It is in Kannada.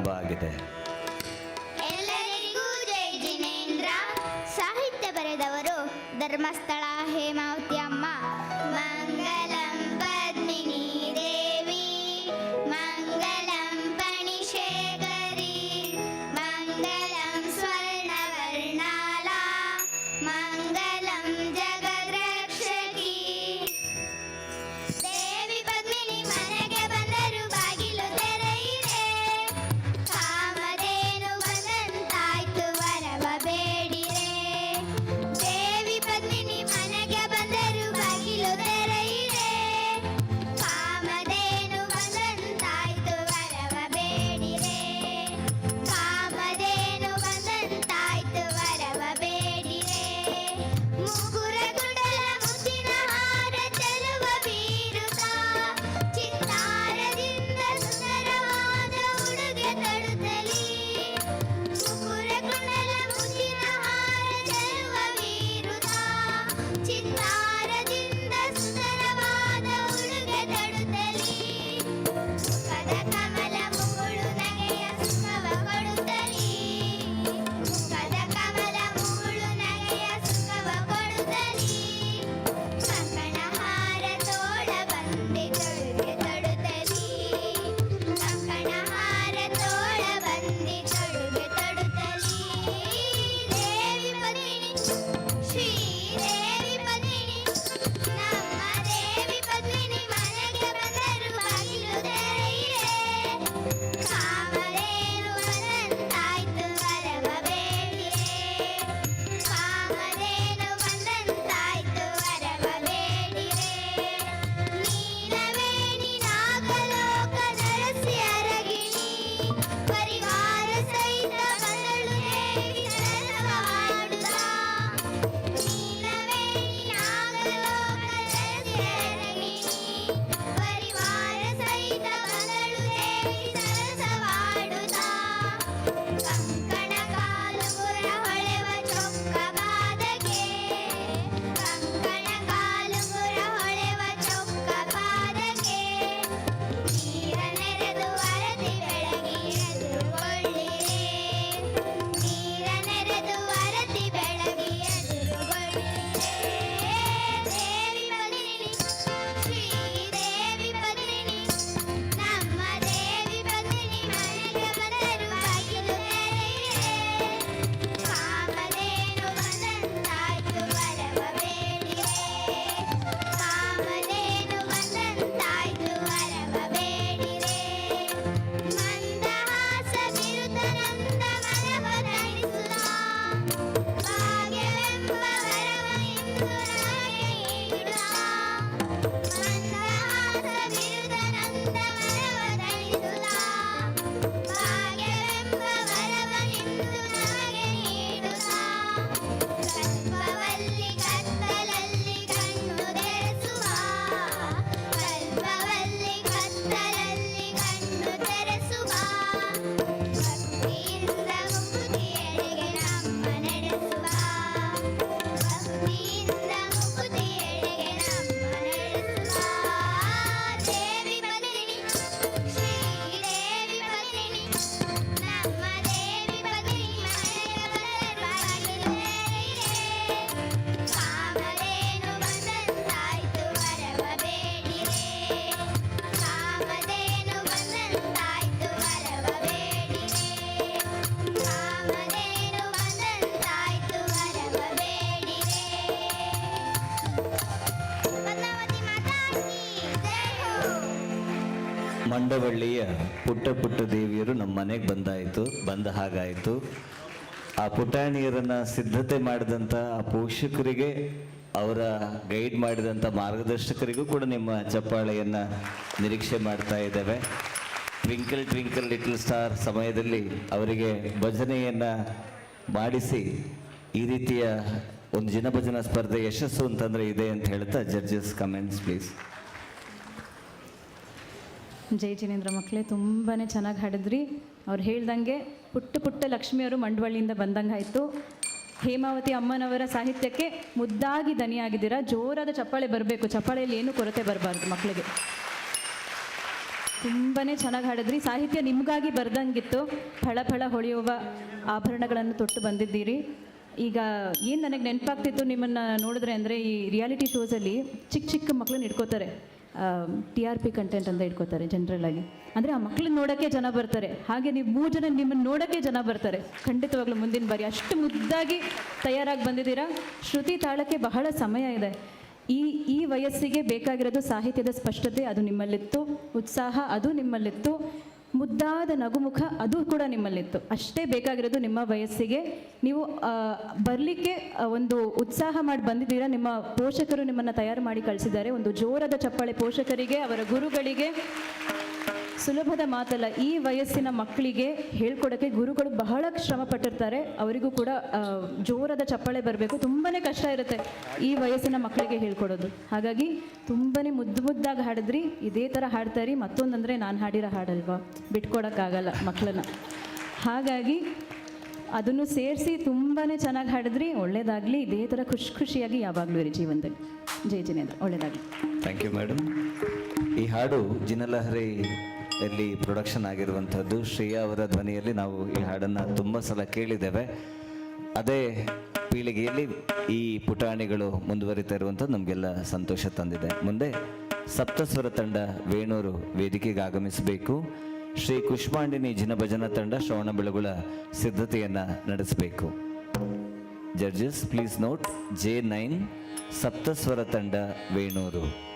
ಆಗಿದೆ. ಎಲ್ಲರಿಗೂ ಜೈ ಜಿನೇಂದ್ರ. ಸಾಹಿತ್ಯ ಬರೆದವರು ಧರ್ಮಸ್ಥಳ ಹೇಮಾವತಿ ಅಮ್ಮ. ಮಂಡವಳ್ಳಿಯ ಪುಟ್ಟ ಪುಟ್ಟ ದೇವಿಯರು ನಮ್ಮ ಮನೆಗೆ ಬಂದಾಯಿತು, ಬಂದ ಹಾಗಾಯಿತು. ಆ ಪುಟಾಣಿಯರನ್ನು ಸಿದ್ಧತೆ ಮಾಡಿದಂಥ ಆ ಪೋಷಕರಿಗೆ, ಅವರ ಗೈಡ್ ಮಾಡಿದಂಥ ಮಾರ್ಗದರ್ಶಕರಿಗೂ ಕೂಡ ನಿಮ್ಮ ಚಪ್ಪಾಳೆಯನ್ನು ನಿರೀಕ್ಷೆ ಮಾಡ್ತಾ ಇದ್ದೇವೆ. ಟ್ವಿಂಕಲ್ ಟ್ವಿಂಕಲ್ ಲಿಟಲ್ ಸ್ಟಾರ್ ಸಮಯದಲ್ಲಿ ಅವರಿಗೆ ಭಜನೆಯನ್ನು ಮಾಡಿಸಿ, ಈ ರೀತಿಯ ಒಂದು ಜನಭಜನಾ ಸ್ಪರ್ಧೆ ಯಶಸ್ಸು ಅಂತಂದರೆ ಇದೆ ಅಂತ ಹೇಳ್ತಾ ಜಡ್ಜಸ್ ಕಮೆಂಟ್ಸ್ ಪ್ಲೀಸ್. ಜೈ ಜಿನೇಂದ್ರ ಮಕ್ಕಳೇ ತುಂಬಾ ಚೆನ್ನಾಗಿ ಹಾಡಿದ್ರಿ. ಅವ್ರು ಹೇಳ್ದಂಗೆ ಪುಟ್ಟ ಪುಟ್ಟ ಲಕ್ಷ್ಮಿಯವರು ಮಂಡವಳ್ಳಿಯಿಂದ ಬಂದಂಗೆ ಆಯಿತು ಹೇಮಾವತಿ ಅಮ್ಮನವರ ಸಾಹಿತ್ಯಕ್ಕೆ ಮುದ್ದಾಗಿ ದನಿಯಾಗಿದ್ದೀರಾ, ಜೋರಾದ ಚಪ್ಪಾಳೆ ಬರಬೇಕು, ಚಪ್ಪಾಳೆಯಲ್ಲಿ ಏನೂ ಕೊರತೆ ಬರಬಾರ್ದು ಮಕ್ಕಳಿಗೆ. ತುಂಬಾ ಚೆನ್ನಾಗಿ ಹಾಡಿದ್ರಿ. ಸಾಹಿತ್ಯ ನಿಮಗಾಗಿ ಬರ್ದಂಗಿತ್ತು. ಫಳ ಫಳ ಹೊಳೆಯುವ ಆಭರಣಗಳನ್ನು ತೊಟ್ಟು ಬಂದಿದ್ದೀರಿ. ಈಗ ಏನು ನನಗೆ ನೆನಪಾಗ್ತಿತ್ತು ನಿಮ್ಮನ್ನು ನೋಡಿದ್ರೆ ಅಂದರೆ ಈ ರಿಯಾಲಿಟಿ ಶೋಸಲ್ಲಿ ಚಿಕ್ಕ ಚಿಕ್ಕ ಮಕ್ಕಳನ್ನ ಇಟ್ಕೋತಾರೆ ಟಿ ಆರ್ ಪಿ ಕಂಟೆಂಟ್ ಅಂತ ಇಟ್ಕೋತಾರೆ ಜನರಲ್ ಆಗಿ. ಅಂದರೆ ಆ ಮಕ್ಳನ್ನ ನೋಡೋಕ್ಕೆ ಜನ ಬರ್ತಾರೆ. ಹಾಗೆ ನೀವು ಮೂರು ಜನ ನಿಮ್ಮನ್ನು ನೋಡೋಕ್ಕೆ ಜನ ಬರ್ತಾರೆ. ಖಂಡಿತವಾಗ್ಲೂ ಮುಂದಿನ ಬಾರಿ ಅಷ್ಟು ಮುದ್ದಾಗಿ ತಯಾರಾಗಿ ಬಂದಿದ್ದೀರಾ? ಶ್ರುತಿ ತಾಳಕ್ಕೆ ಬಹಳ ಸಮಯ ಇದೆ. ಈ ಈ ವಯಸ್ಸಿಗೆ ಬೇಕಾಗಿರೋದು ಸಾಹಿತ್ಯದ ಸ್ಪಷ್ಟತೆ ಅದು ನಿಮ್ಮಲ್ಲಿತ್ತು. ಉತ್ಸಾಹ ಅದು ನಿಮ್ಮಲ್ಲಿತ್ತು. ಮುದ್ದಾದ ನಗುಮುಖ ಅದು ಕೂಡ ನಿಮ್ಮಲ್ಲಿತ್ತು. ಅಷ್ಟೇ ಬೇಕಾಗಿರೋದು ನಿಮ್ಮ ವಯಸ್ಸಿಗೆ. ನೀವು ಬರಲಿಕ್ಕೆ ಒಂದು ಉತ್ಸಾಹ ಮಾಡಿ ಬಂದಿದ್ದೀರಾ? ನಿಮ್ಮ ಪೋಷಕರು ನಿಮ್ಮನ್ನು ತಯಾರು ಮಾಡಿ ಕಳಿಸಿದ್ದಾರೆ. ಒಂದು ಜೋರದ ಚಪ್ಪಾಳೆ ಪೋಷಕರಿಗೆ, ಅವರ ಗುರುಗಳಿಗೆ ಸುಲಭದ ಮಾತಲ್ಲ, ಈ ವಯಸ್ಸಿನ ಮಕ್ಕಳಿಗೆ ಹೇಳ್ಕೊಡೋಕ್ಕೆ ಗುರುಗಳು ಬಹಳ ಶ್ರಮ ಪಟ್ಟಿರ್ತಾರೆ ಅವರಿಗೂ ಕೂಡ ಜೋರದ ಚಪ್ಪಾಳೆ ಬರಬೇಕು. ತುಂಬಾ ಕಷ್ಟ ಇರುತ್ತೆ ಈ ವಯಸ್ಸಿನ ಮಕ್ಕಳಿಗೆ ಹೇಳ್ಕೊಡೋದು. ಹಾಗಾಗಿ ತುಂಬಾ ಮುದ್ದು ಮುದ್ದಾಗಿ ಹಾಡಿದ್ರಿ, ಇದೇ ಥರ ಹಾಡ್ತಾರಿ ಮತ್ತೊಂದಂದರೆ ನಾನು ಹಾಡಿರೋ ಹಾಡಲ್ವಾ? ಬಿಟ್ಕೊಡೋಕ್ಕಾಗಲ್ಲ ಮಕ್ಕಳನ್ನ ಹಾಗಾಗಿ ಅದನ್ನು ಸೇರಿಸಿ ತುಂಬಾ ಚೆನ್ನಾಗಿ ಹಾಡಿದ್ರಿ, ಒಳ್ಳೇದಾಗಲಿ, ಇದೇ ಥರ ಖುಷಿ ಖುಷಿಯಾಗಿ ಯಾವಾಗಲೂ ಇರಿ ಜೀವನದಲ್ಲಿ. ಜಯ ಜಿನೇಂದ್ರ, ಒಳ್ಳೇದಾಗಲಿ. ಥ್ಯಾಂಕ್ ಯು ಮೇಡಮ್ ಈ ಹಾಡು ಜಿನಲಹರಿ ಅಲ್ಲಿ ಪ್ರೊಡಕ್ಷನ್ ಆಗಿರುವಂಥದ್ದು. ಶ್ರೇಯಾ ಅವರ ಧ್ವನಿಯಲ್ಲಿ ನಾವು ಈ ಹಾಡನ್ನು ತುಂಬ ಸಲ ಕೇಳಿದ್ದೇವೆ. ಅದೇ ಪೀಳಿಗೆಯಲ್ಲಿ ಈ ಪುಟಾಣಿಗಳು ಮುಂದುವರಿತಾ ಇರುವಂಥದ್ದು ನಮಗೆಲ್ಲ ಸಂತೋಷ ತಂದಿದೆ. ಮುಂದೆ ಸಪ್ತಸ್ವರ ತಂಡ ವೇಣೂರು ವೇದಿಕೆಗೆ ಆಗಮಿಸಬೇಕು. ಶ್ರೀ ಕುಷ್ಮಾಂಡಿನಿ ಜಿನಭಜನ ತಂಡ ಶ್ರವಣ ಬೆಳಗುಳ ಸಿದ್ಧತೆಯನ್ನು ನಡೆಸಬೇಕು. Judges please note J nine Saptaswara ತಂಡ, ವೇಣೂರು.